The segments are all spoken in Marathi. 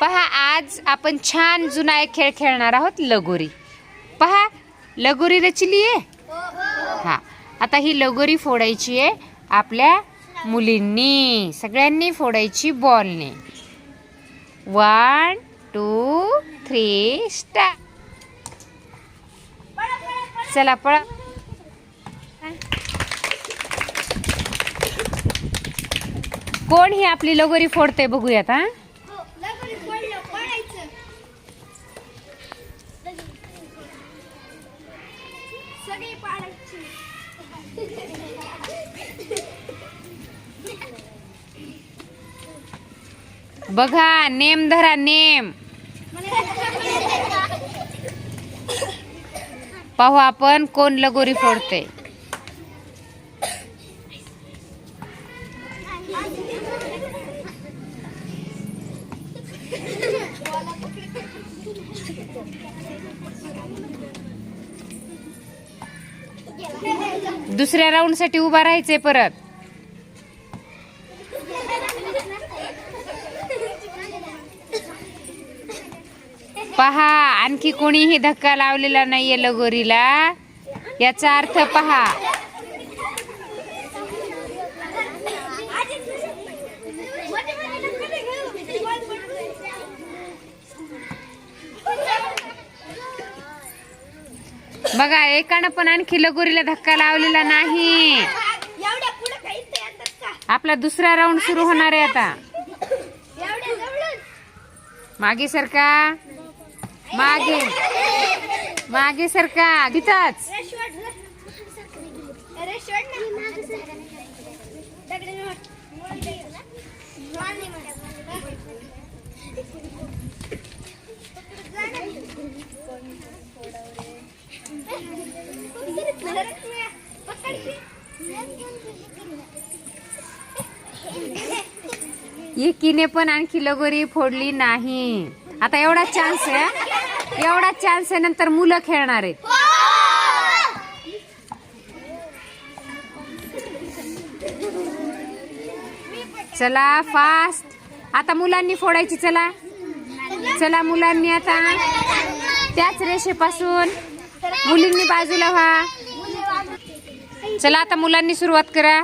पहा आज आपण छान जुना एक खेळ खेळणार आहोत लगोरी. पहा लगोरी रचली आहे? हा. आता ही लगोरी फोडायची आहे आपल्या मुलींनी सगळ्यांनी फोडायची बॉलने. वन टू थ्री स्टार चला पळा. कोण ही आपली लगोरी फोडते बघूयात हा? बघा नेम धरा नेम. पाहू आपण कोण लगोरी फोडते. दुसऱ्या राऊंडसाठी उभा राहायचंय परत. पहा आणखी कोणीही धक्का लावलेला नाहीये लगोरीला. याचा अर्थ पहा. बघा एकानं पण आणखी लगोरीला धक्का लावलेला नाही. आपला दुसरा राऊंड सुरू होणार आहे आता. मागे सरका मागे. मागे सरका तिथंच. एकीने पण आणखी लगोरी फोडली नाही. आता एवढा चान्स आहे एवढा चान्स आहे नंतर मुलं खेळणार आहेत. चला फास्ट आता मुलांनी फोडायची चला. चला मुलांनी आता. त्याच रेषेपासून. मुलींनी बाजूला व्हा. चला आता मुलांनी सुरुवात करा.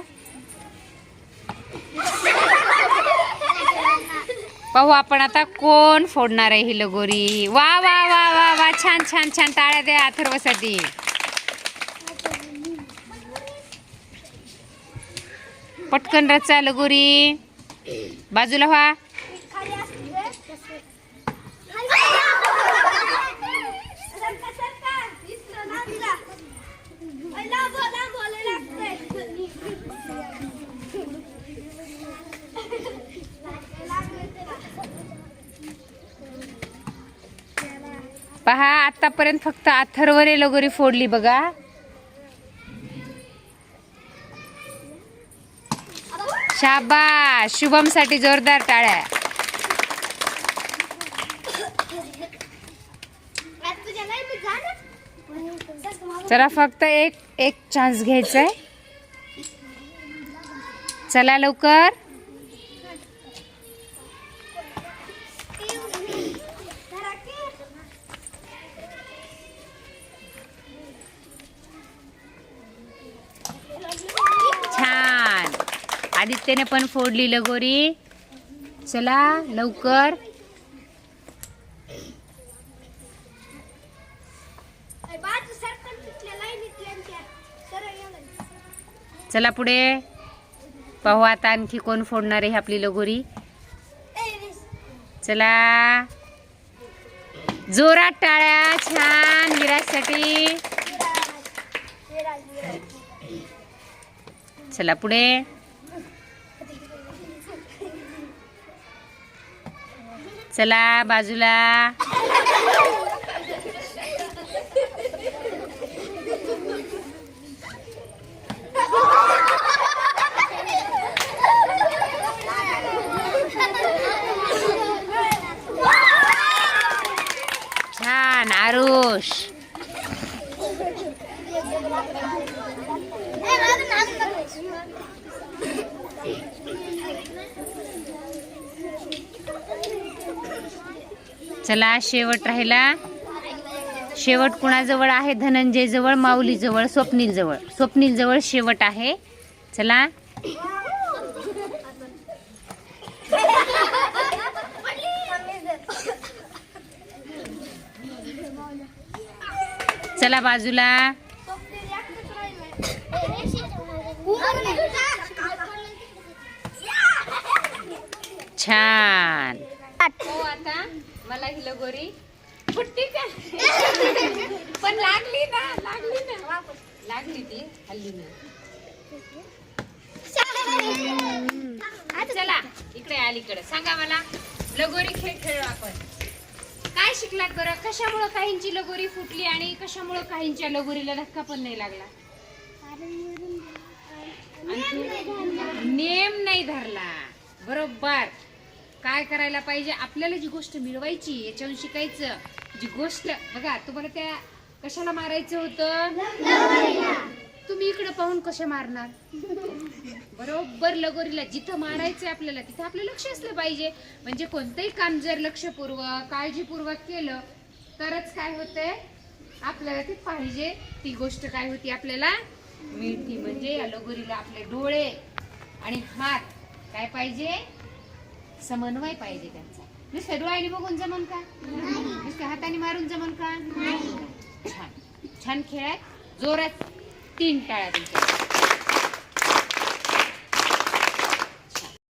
पाहू आपण आता कोण फोडणार आहे ही लगोरी. वा वा वा वा वा. छान छान छान. टाळ्या द्या अथर्वसाठी. पटकन रचा लगोरी. बाजूला व्हा. पहा आतापर्यंत फक्त अथर्वने लगोरी फोडली बघा. शाबा शुभमसाठी जोरदार टाळ्या. चला फक्त एक एक चान्स घ्यायचा आहे चला लवकर छान आदित्यने पण फोडली लगोरी चला लवकर. चला पुढे. पाहू आता आणखी कोण फोडणार आहे आपली लगोरी. चला. जोरात टाळ्या छान. विराजसाठी. चला पुढे. चला बाजूला. छान आरुष. चला शेवट राहिला. शेवट कुणाजवळ आहे? धनंजय जवळ माऊली जवळ स्वप्नील जवळ स्वप्नील जवळ शेवट आहे. चला. चला बाजूला. छान. हो, आता. मला ही लगोरी. फुटती का? पण लागली ना लागली ना. लागली ती हल्ली ना चला इकडे अलीकडे. सांगा मला लगोरी खेळ खेळलो आपण. काय शिकलात बरं? कशामुळं काहींची लगोरी फुटली आणि कशामुळं काहींच्या लगोरीला धक्का पण नाही लागला? नेम नाही धरला. बरोबर. काय करायला पाहिजे? आपल्याला जी गोष्ट मिळवायची याच्याहून शिकायचं. जी गोष्ट बघा तुम्हाला त्या कशाला मारायचं होतं? तुम्ही इकडे पाहून कसे मारणार? बरोबर लगोरीला. जिथं मारायचंय आपल्याला तिथं आपलं लक्ष असलं पाहिजे. म्हणजे कोणतंही काम जर लक्षपूर्वक काळजीपूर्वक केलं तरच काय होतंय? आपल्याला ते पाहिजे. ती गोष्ट काय होती आपल्याला? मिळती. म्हणजे या लगोरीला आपले डोळे आणि हात काय पाहिजे? समन्वय पाहिजे त्यांचा. नुसतं डोळ्याने बघून जमन का? नुसतं हाताने मारून जमन का? छान. छान खेळ आहे. जोरात तीन टाळ्या तुमच्या.